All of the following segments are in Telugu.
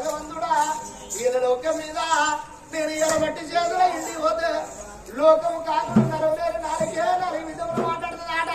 భగవంతుడా ఈయన లోకం మీద నేను ఈయన బట్టి చేతుల ఇండి పోతే లోకం కాకుండా నరవలేరు నాలుగే నలుగు విధములు మాట్లాడుతుందాట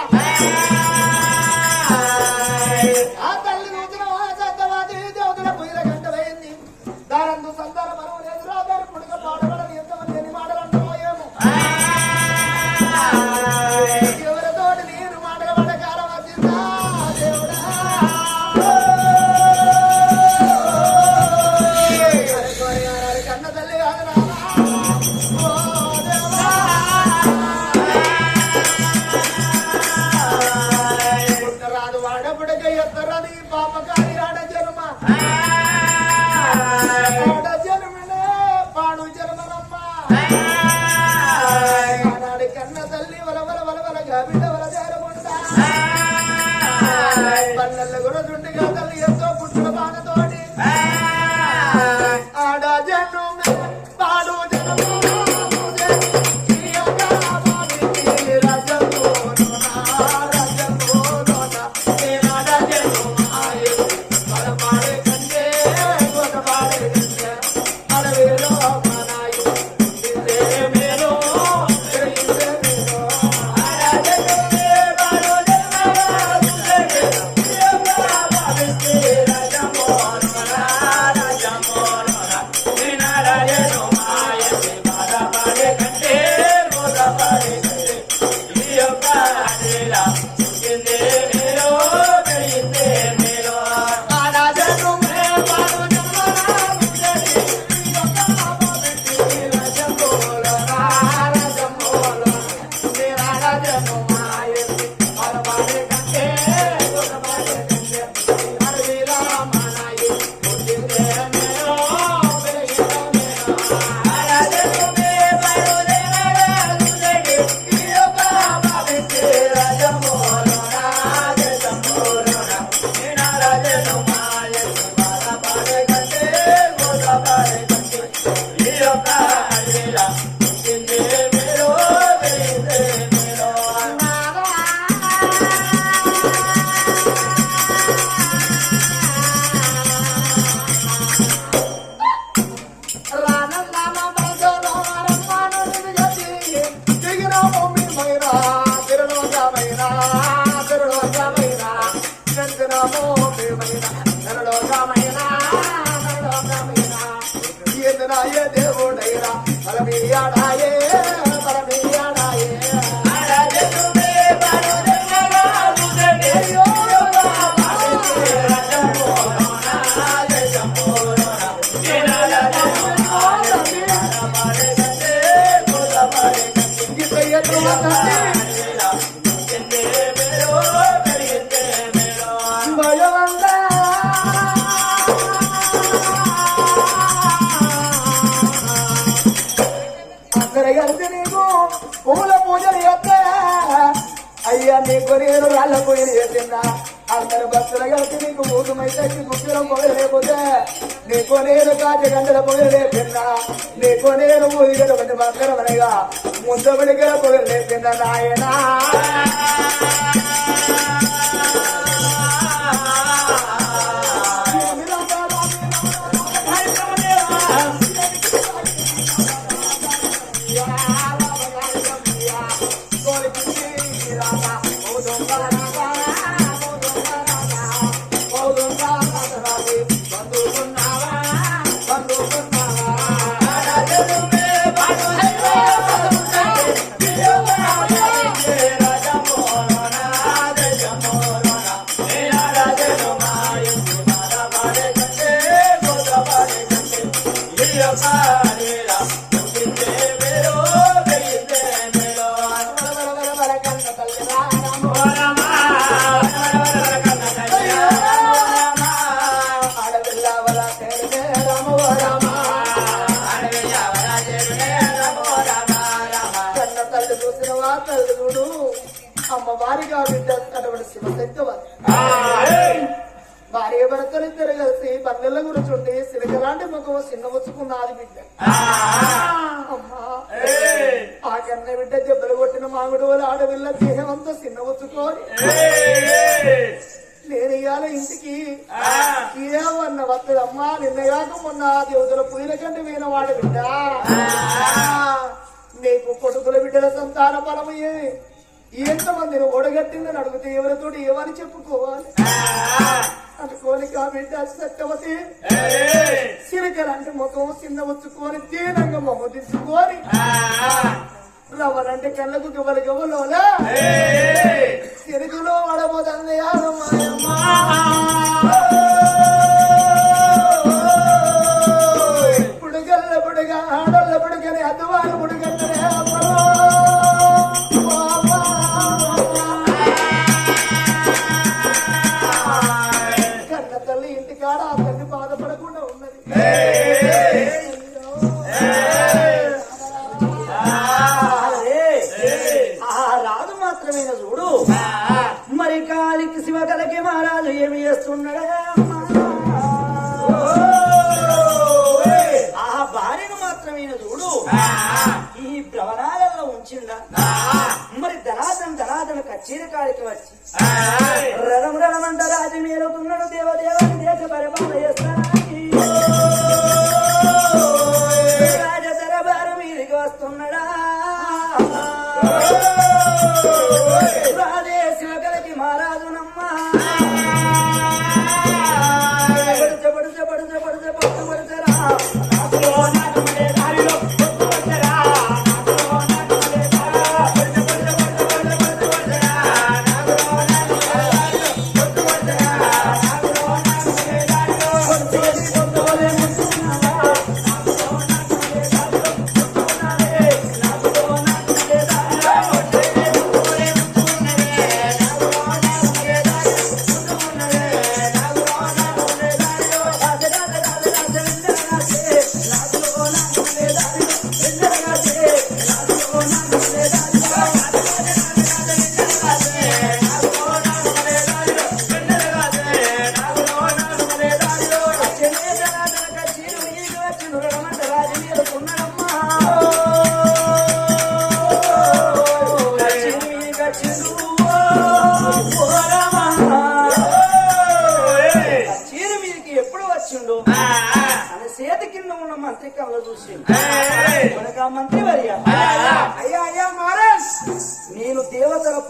మొగలు లేకపోతే నీకు నేను కాచి గంటల పొగలు లేపిన్నా నీకు నేను ఊహిగలు మంది మంకరమనగా ముందు పొగలు లేపిన నాయనా? ఇద్దరు కలిసి పల్లెల గురించి సిలకలాంటి ముఖం చిన్న వచ్చుకున్నది బిడ్డ. అమ్మా. ఆ కన్న బిడ్డ దెబ్బలు కొట్టిన మామిడి వాళ్ళ ఆడవిల్ల దేహం అంతా చిన్న వచ్చుకోని నేను ఇవాళ ఇంటికి. ఏమన్న వద్దమ్మా నిన్నగాక మొన్న దేవతల పూజల కంటే వీణ వాడు బిడ్డ నీకు కొడుకుల బిడ్డల సంతాన బలము ఏ- ఎంతమందిని ఓడగట్టిందని అడిగితే ఎవరితోటి ఏమని చెప్పుకోవాలి? అనుకోని బిడ్డ సత్యవతి. సిరికలంటే ముఖం చిన్న వచ్చుకొని దీనంగా మొహం దించుకొని రవ్వలంటే కళ్ళకు గవ్వలు గవ్వలోలా. సిరుగులో వడబోదండి పుడుగల్ల పుడుగ ఆడల్ల పుడుగని అద్దవారు పుడుగంటే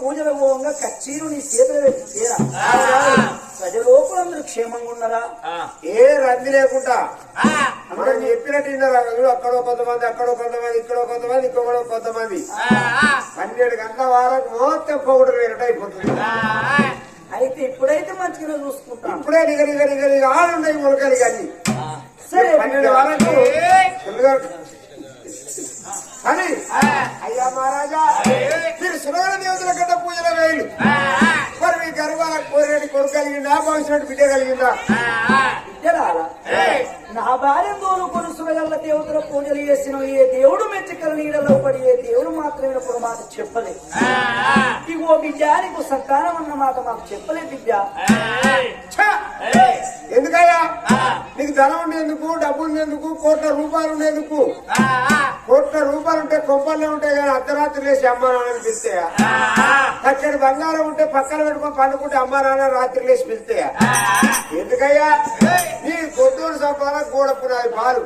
పూజల పోగా కచ్చీరు నీ చేతులు పెట్టి తీరా ప్రజలోకులందరూ క్షేమంగా ఉన్నారా? ఏ రంది లేకుండా? మనం చెప్పినట్టు విన్నారు? అక్కడ కొంతమంది అక్కడో కొంతమంది ఇక్కడో కొంతమంది ఇంకొకడో కొంతమంది. పన్నెండు గంటల వారకు మొత్తం పొగుడు వేరట అయిపోతుంది. అయితే ఇప్పుడైతే మంచిగా చూసుకుంటాను ఇప్పుడే నిగ నిగ నిగ నిగ ఆడున్నాయి మొలకలు కానీ సరే పన్నెండు వారకు అని అయ్యా మహారాజా! మీరు సురగల దేవతల గడ్డ పూజల వేలు మరి మీ గర్భాలకు కోరినట్టు కొడుకు కలిగిందా భవిష్యత్తు బిడ్డ కలిగిందా నా భార్య తోలుకొని సురగల్ల దేవతల పూజలు చేసిన ఏ దేవుడు మెచ్చికల నీడలో పడి ఏ దేవుడు మాత్రమే ఇప్పుడు మాట చెప్పలేదు. ఇగో బిడ్డ నీకు సంతానం అన్న మాట మాకు చెప్పలేదు బిడ్డ! ఎందుకయ్యా? నీకు ధనం ఉండేందుకు డబ్బు ఉండేందుకు కోట్ల రూపాయలు ఉండేందుకు? కోట్ల రూపాయలు ఉంటే కొంపల్లో ఉంటాయి కానీ అర్ధరాత్రి లేచి అమ్మ నాన్న పిలుస్తాయా పచ్చడి బంగారం ఉంటే పక్కన పెట్టుకొని పండుకుంటే అమ్మ నాన్న రాత్రి లేచి పిలుస్తాయా ఎందుకయ్యా? నీ గొడ్డోడు సంపాదన గోడ పునాది పాలు.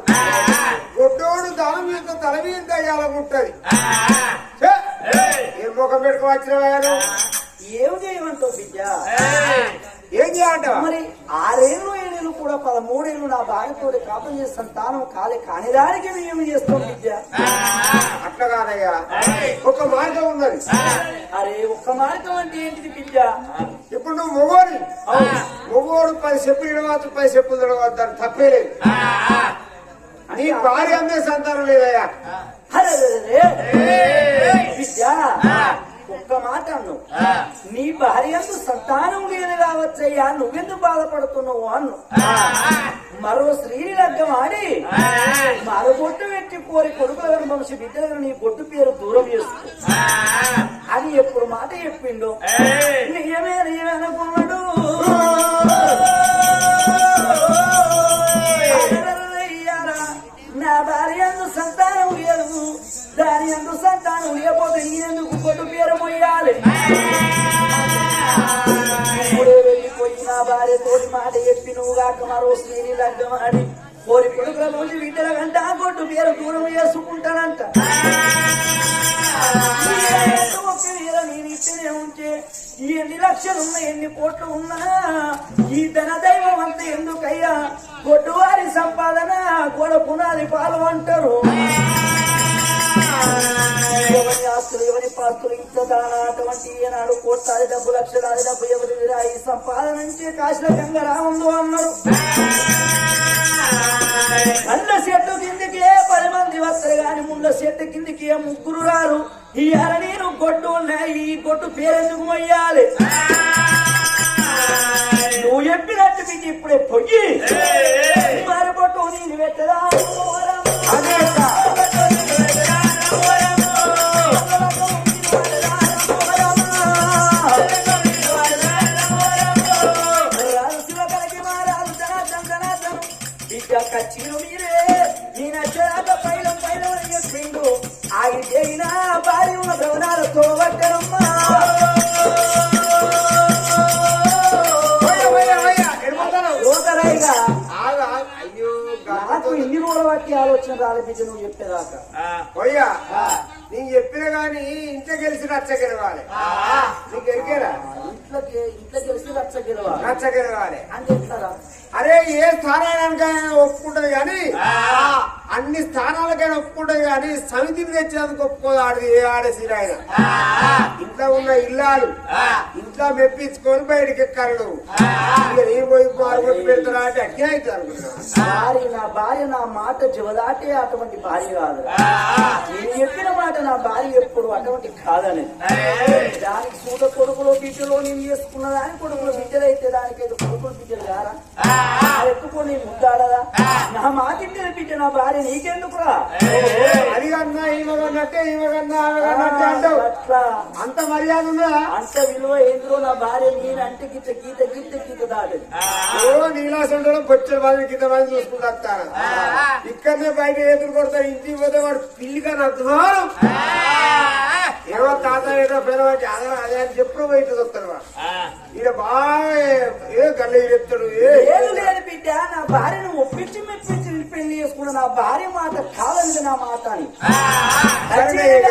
గొడ్డోడు దాని మీద తల మీద ఛ! ఏం ముఖం పెట్టుకుని వచ్చినవయ్యాను ఏం చేయమంటావు బిడ్డ? ఏం చేయాలంటావా? మరి ఆరేళ్ళు ఏడేళ్ళు కూడా పదమూడేళ్ళు నా భార్యతో కాపం చేసి సంతానం కాలే కాని దానికి మేము చేస్తాం బిడ్డ అట్లా కాదయ్యా. ఒక మార్గం ఉన్నది. అరే ఒక్క మార్గం అంటే ఏంటిది బిడ్డ ఇప్పుడు నువ్వు మొగోని మొగోడు పది చెప్పులు ఇడవచ్చు పది చెప్పులు దాన్ని తప్పే లేదు. నీ భార్య అందే సంతానం లేదయ్యా. బిడ్డ ఒక్క మాట అన్ను నీ భార్య సంతానం లేని రావచ్చయ్యా నువ్వెందుకు బాధపడుతున్నావు అన్ను మరో స్త్రీని లగ్గం ఆడి మరో బొట్టు పెట్టి కోరి కొడుకుల మనిషి బిడ్డలను నీ బొట్టు పేరు దూరం చేసుకో. అని ఎప్పుడు మాట చెప్పిండు? నిజమే నిజమనుకున్నాడు నా భార్య సంతానం లేదు. లేకపోతే ఈయనెందుకు కొట్టు పేరు మొయ్యాలి. ఇప్పుడే వెళ్ళిపోయి నా భార్య తోటి మాట చెప్పి నువ్వు కాక మరో స్త్రీని లగ్గం కోరి కొడుకుల నుంచి బిడ్డల కంట ఆ కొట్టు పేరు దూరం చేసుకుంటానంట. నేను ఉంటే ఎన్ని లక్షలు ఉన్నా ఎన్ని కోట్లు ఉన్నా ఈ ధన దైవం అంతా ఎందుకయ్యా? కొట్టువారి సంపాదన కూడా పునాది పాలు అంటారు. ఎవరి ఆస్తులు ఎవరి పాస్తులు ఇంత దాన అటువంటి ఈనాడు కోట్లాది డబ్బు లక్షలాది డబ్బు ఎవరి సంపాదన నుంచి కాశల గంగరామంలో అన్నాడు. పండ్ల చెట్టు కిందికి పది మంది వస్తారు గాని ముండ్ల చెట్టు కిందికి ముగ్గురు రారు. ఈ అర నేను గొడ్డు ఉన్నాయి ఈ గొడ్డు పేరెందుకు మొయ్యాలి? నువ్వు చెప్పినట్టు మీకు ఇప్పుడే పొయ్యి. మరొకటి నేను పెట్టదా అదే కచ్చిరు మీరే నేను వచ్చాక పైలం పైలం చెప్పిండు ఆగిపోయినా భార్య ఉన్న ఆగు. అయ్యో నాకు ఇన్ని రోజుల బట్టి ఆలోచన రాలే బిడ్డ నువ్వు చెప్పేదాకా. పోయ్యా. నేను చెప్పిన గాని ఇంట్లో గెలిచి రచ్చ గెలవాలి నీకు ఎరికేరా ఇంట్లోకి ఇంట్లో తెలిసి రచ్చ గెలవా రచ్చ గెలవాలి అని చెప్తారా అరే ఏ స్థానానికైనా ఒప్పుకుంటది కానీ అన్ని స్థానాలకైనా ఒప్పుకుంటది కానీ సమితిని తెచ్చేందుకు ఒప్పుకోదు ఆడది ఏ ఆడేసి ఆయన ఇంట్లో ఉన్న ఇల్లాలు ఇంట్లో మెప్పించుకొని బయటకి ఇక నీ పోయి పాల్గొట్టి పెడతారా అంటే అట్టే అవుతుంది అనుకున్నా భార్య నా భార్య నా మాట జవదాటే అటువంటి భార్య కాదు నేను చెప్పిన మాట నా భార్య ఎప్పుడు అటువంటి కాదని దానికి సూట కొడుకులో బిడ్డలో నేను చేసుకున్న దాని కొడుకులో బిడ్డలు అయితే దానికైతే కొడుకులు బిడ్డలు కారా? ఎత్తుకొని ముద్దాడదా నా మాట ఇంటిన బిడ్డ నా భార్య నీకెందుకురా? అది కన్నా అంటావు. అట్లా. అంత మర్యాద ఉందా? అంత విలువ ఏంద్రో నా భార్య నేను అంటే గీత గీత గీత గీత దాటది ఓ నీలాసం ఉండడం బొచ్చల మంది కింద మంది చూసుకుంటారు ఇక్కడనే బయట ఎదురు కొడతారు ఇంటికి పోతే వాడు పిల్లి కన్నా అధ్వానం ఏమో తాత ఏదో పిల్లవాడి అదే అదే అని చెప్పుడు బయట వస్తాడు ఈయన బాగా ఏ గల్ల చెప్తాడు ఏ లేదు లేదు బిడ్డ నా భార్యను ఒప్పించి మెప్పించి పెళ్ళి చేసుకున్న నా భార్య మాట కావాలి నా మాట అని సరేలే,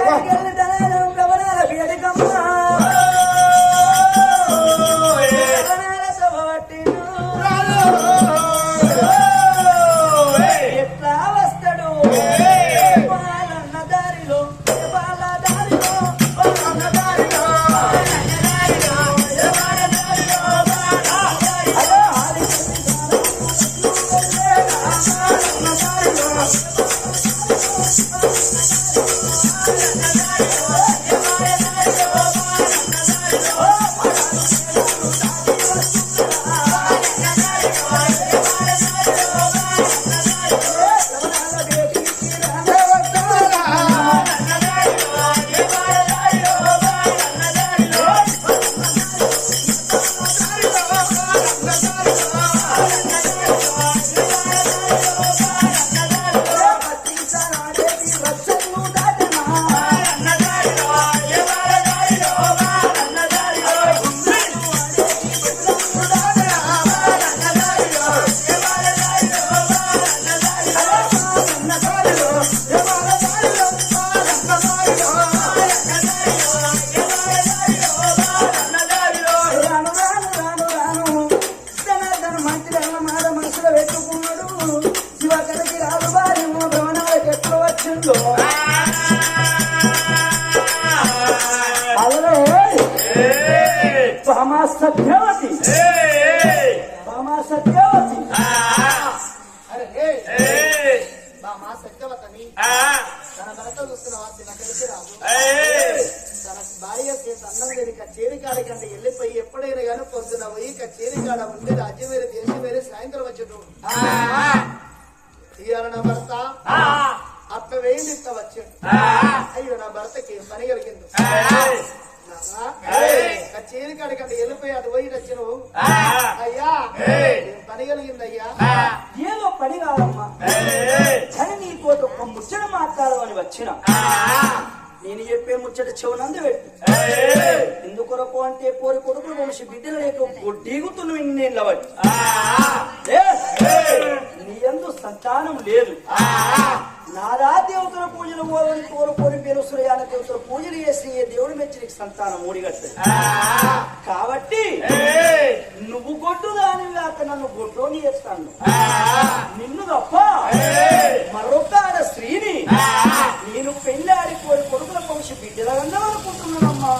ఇవాళ నా భర్త? అట్లా వేయింది ఇట్లా వచ్చాడు అయ్యో నా భర్తకి పని కలిగింది నాదా? కచేరి కాడ కంటే వెళ్ళిపోయి అటు పోయి వచ్చినవు? అయ్యా ఏం పని కలిగింది అయ్యా ఏదో పని కాదమ్మా. కానీ నీకు ఒక ముచ్చట మాట్లాడమని వచ్చిన. నేను చెప్పే ముచ్చట చెవునందు పెట్టు. ఎందుకొరకు అంటే పోరి కొడుకులు వంశీ బిడ్డలు లేక దిగుతున్న నేను బట్టి నీ ఎందు సంతానం లేదు. నాదా దేవతల పూజలు పోవని కోరుకోని పేరు సూర్యాన దేవతల పూజలు చేసి దేవుడి దేవుడు మెచ్చి నీకు సంతానం మూడిగట్టు కాబట్టి నువ్వు గొడ్డు దాని కాక నన్ను గొడ్డోని చేస్తాను నిన్ను తప్ప మరొక ఆడ స్త్రీని నేను పెళ్ళాడి కోరి కొడుకుల వంశ బిడ్డలగన్నా అనుకుంటున్నానమ్మా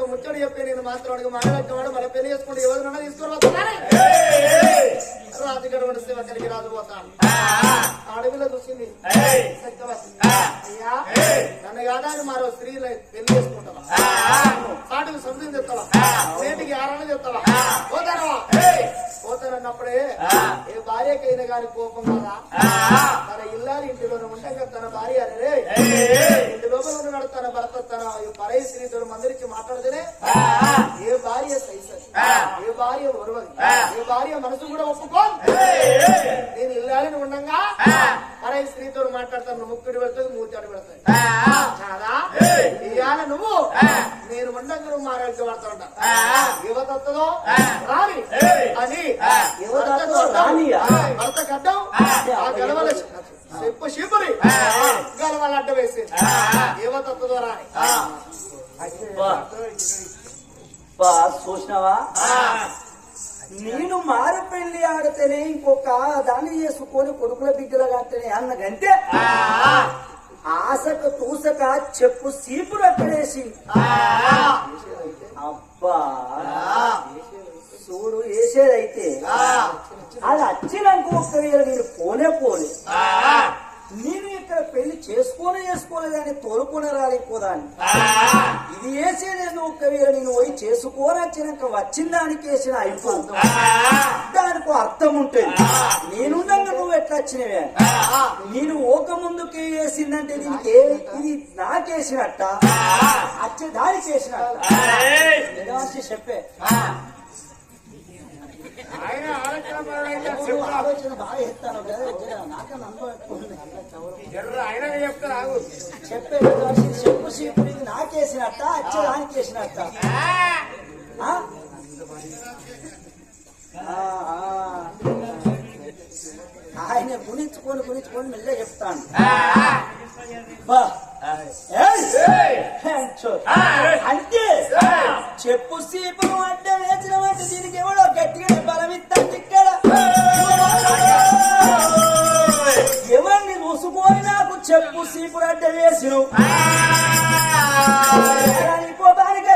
ఒక ముచ్చడు చెప్పి నేను మాత్రం మాట్లాడుతున్నాడు మన పెళ్ళి చేసుకుంటే ఎవరినన్నా తీసుకొని వస్తున్నానే రాజుగారు శివ కలిగి రాజు పోతాను అడవిలో చూసింది. అయ్యా నన్ను కాదని మరో స్త్రీ పెళ్ళి చేసుకుంటావా? సాటికి సొంతం చెప్తావా? నేటికి ఆరాధన చెప్తావా? పోతారా పోతానన్నప్పుడే ఏ భార్యకైనా గాని కోపం కదా తన ఇల్లాలి ఇంటిలోనే ఉంటాక తన భార్య అరే. ఇంటి లోపల ఉన్నాడు తన భర్త తన పరై స్త్రీతో మందిరించి మాట్లాడితేనే ఏ భార్య సైసది ఏ భార్య ఒరవది ఏ భార్య మనసు కూడా ఒప్పుకో. నేను ఇల్లాలని ఉండగా పరై స్త్రీతో మాట్లాడతాను ముక్కుడు పెడుతుంది మూతి అడు పెడతాయి కాదా ఇవాళ నువ్వు? నేను ఉండగా నువ్వు మాట్లాడుతూ పడతా ఉంటా యువతత్వదో రాని? అని? భర్త గడ్డం ఆ? గలవల. చెప్పు గలవల అడ్డ వేసి. బా. బా, చూసినావా? నేను మారు పెళ్ళి ఆడితేనే ఇంకొక దాన్ని చేసుకొని కొడుకుల బిడ్డలు కంటేనే అన్నగంటే ఆశకు తూసక చెప్పు సీపులు అక్కడేసి అబ్బా. చూడు వేసేదైతే అది వచ్చినాక ఒక్కవేళ నేను పోనే పోలే నేను ఇక్కడ పెళ్ళి చేసుకోనే చేసుకోలేదని తోలుకొని రాలేకపోదాన్ని ఇది వేసేదేదో ఒక్కవేళ నేను పోయి చేసుకోని వచ్చినాక వచ్చిన దానికి వేసిన అయిపో దానికి అర్థం ఉంటుంది నేనుండగా నువ్వు ఎట్లా వచ్చినవే? నేను ఓక ముందుకి వేసిందంటే దీనికి ఇది నాకేసినట్ట వచ్చే వేసినట్ట? నిజానికి చెప్పే. చెప్పే చెప్పు సీపుడు ఇది నాకేసినట్ట వేసినట్ట ఆ? ఆయన గుణించుకొని గుణించుకొని మెల్లగా చెప్తాను. అంటే చెప్పు సీపును అంటే వేసిన అంటే దీనికి ఎవడో గట్టిగా బలం ఇస్తాను ఇక్కడ ఎవరిని చూసుకొని నాకు చెప్పు సీపుడు అంటే వేసిను పోతానికి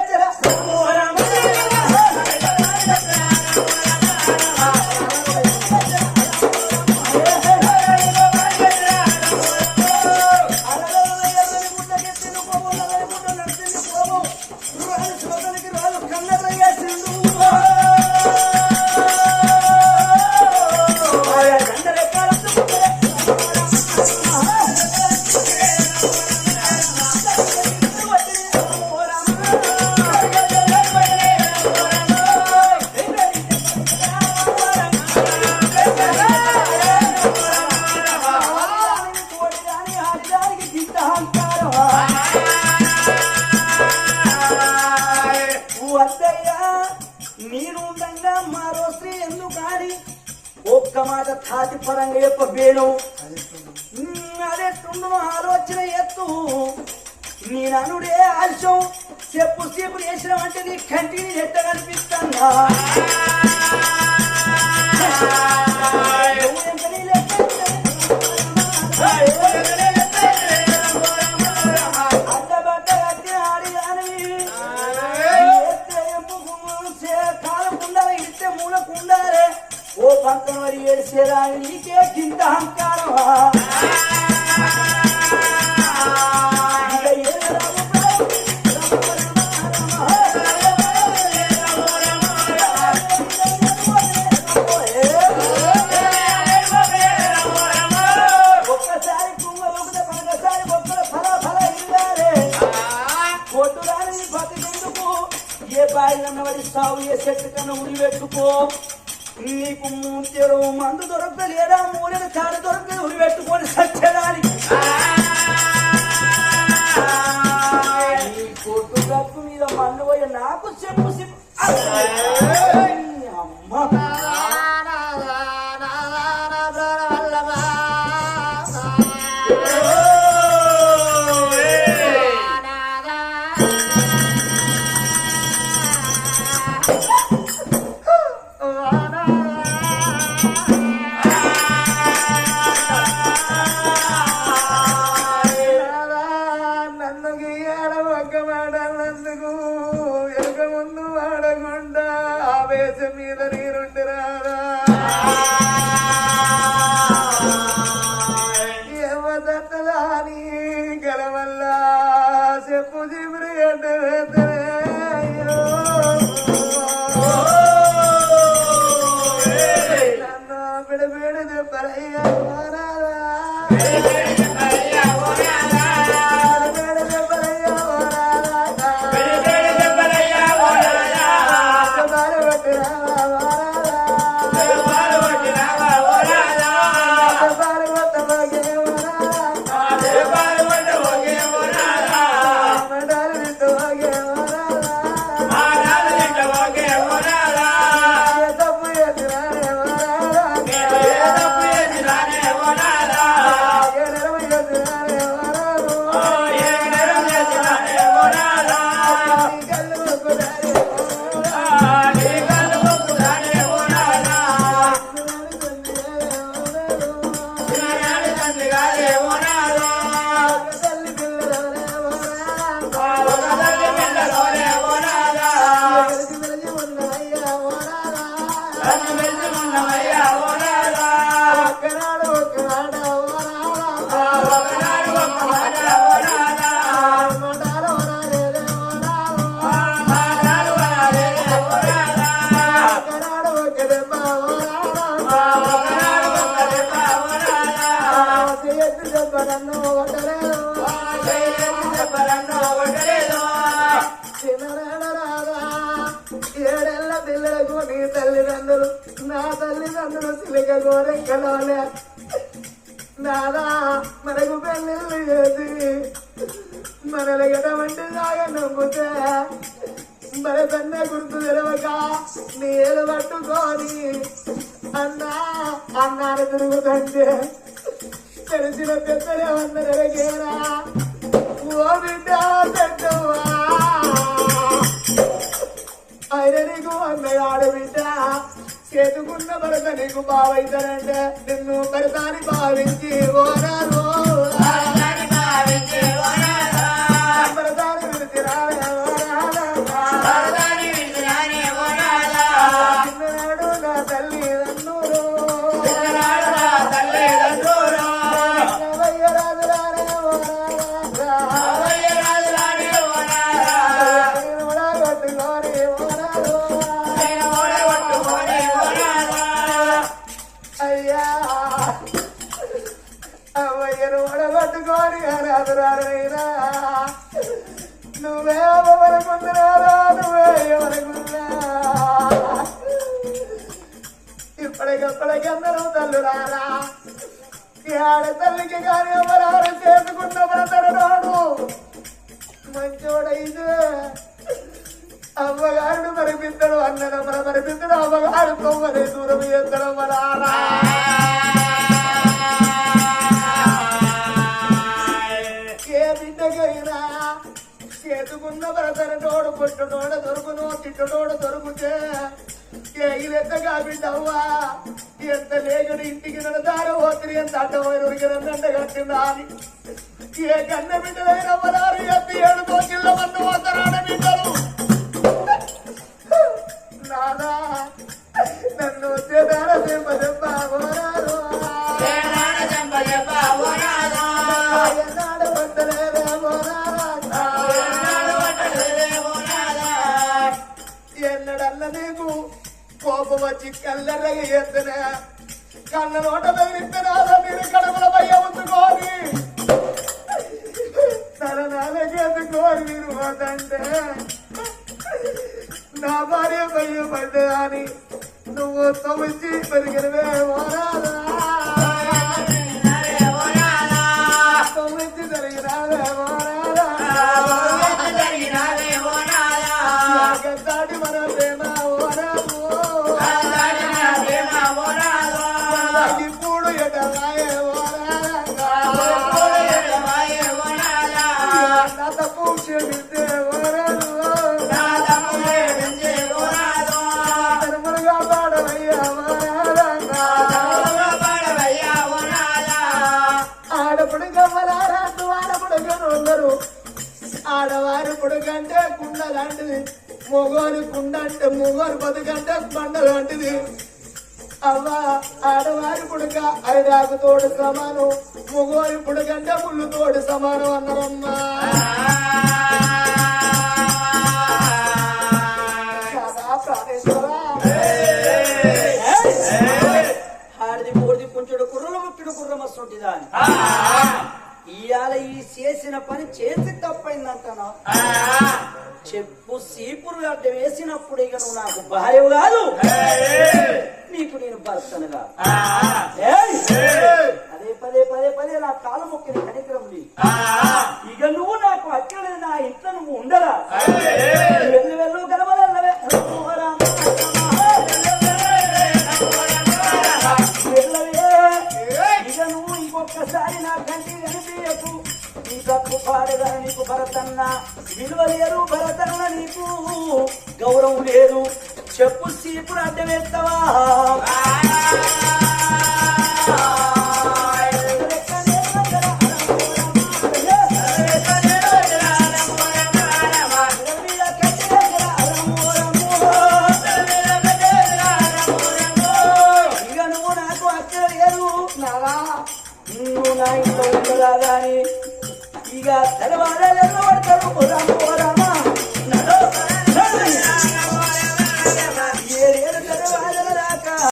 నన్ను బిడబిడ గోరెక్కలోనే నాదా మనకు పెళ్ళిళ్ళు చేసి మనలు ఎటువంటి దాగా నమ్ముతే మన కన్నా గుర్తు తెలవక నీళ్ళు పట్టుకొని అన్నా అన్నాను తిరుగుతుంటే తెలిసిన పెద్దలే అందరికేరా ఓ బిడ్డ పెద్దవా ఆయన నీకు అన్నగాడు ఆడబిడ్డ చేతుకున్న భరత నీకు బావైతానంటే నిన్ను భరతాన్ని భావించి ఓనాను భరతాన్ని విడిచి రాలే నువ్వే అవ్వనుకుంటున్నారా నువ్వే ఆడ తల్లికి కానీ ఎవరారు చేసుకున్న బ్రతడరాడు మంచోడైతే అమ్మగారుడు మరిపిద్దడు అన్నను మన మరిపిద్దడు అమ్మగారు కొమ్మని దూరం ఎత్తడం వరారా ఏ బిడ్డకైనా చేతుకున్న బ్రతను తోడు పుట్టునోడ దొరుకును తిట్టునోడ దొరుకుతే ఏ ఇదెత్తగా బిడ్డవ్వా? ఎంత లేకుడు ఇంటికి నడదారు పోతుంది ఎంత అడ్డమైన ఉరికినందండ కట్టిందా అని. ఏ కన్న బిడ్డలైన వరారు ఎంత ఏడు కోకిళ్ళ మందు పోతారాడ బిడ్డలు. నాదా నన్ను వచ్చే చేదార దెబ్బ దెబ్బ ఓరారు ఎన్నాడు కోపం వచ్చి కళ్ళెర్రగ ఎత్తిన కళ్ళ నోట తగిలిస్తున్నారా మీరు కడుపుల భయ ఉంచుకోని తలనాలకి ఎత్తుకోని మీరు పోతంటే నా భార్య భయ పడ్డా అని నువ్వు తొమ్మిది పెరిగినవే ఓరాదా మొగోని కుండ అంటే మొగోని బతుకంటే బండ లాంటిది అవ్వ ఆడవారి పుడక ఐదాకు తోడు సమానం మొగోని పుడకంటే ముళ్ళు తోడు సమానం అన్నారమ్మా. ఆడిది మూడిది కొంచెడు కుర్రలు ముట్టుడు కుర్ర మస్తుంటి దాని ఇవాళ ఈ చేసిన పని చేసి తప్పైందంటాను? చెప్పు సీపురు గడ్డ వేసినప్పుడు ఇక నువ్వు నాకు భార్య కాదు. నీకు నేను భర్తను కాదు. ఏయ్! పదే పదే పదే పదే నా కాలు మొక్కిన కనికరం. ఇక నువ్వు నాకు అక్కలేదు నా ఇంట్లో నువ్వు ఉండరా? కన్నా భరతన్న విలువ భరతన్న నీకు గౌరవం లేదు. చెప్పు సీపుడు అడ్డం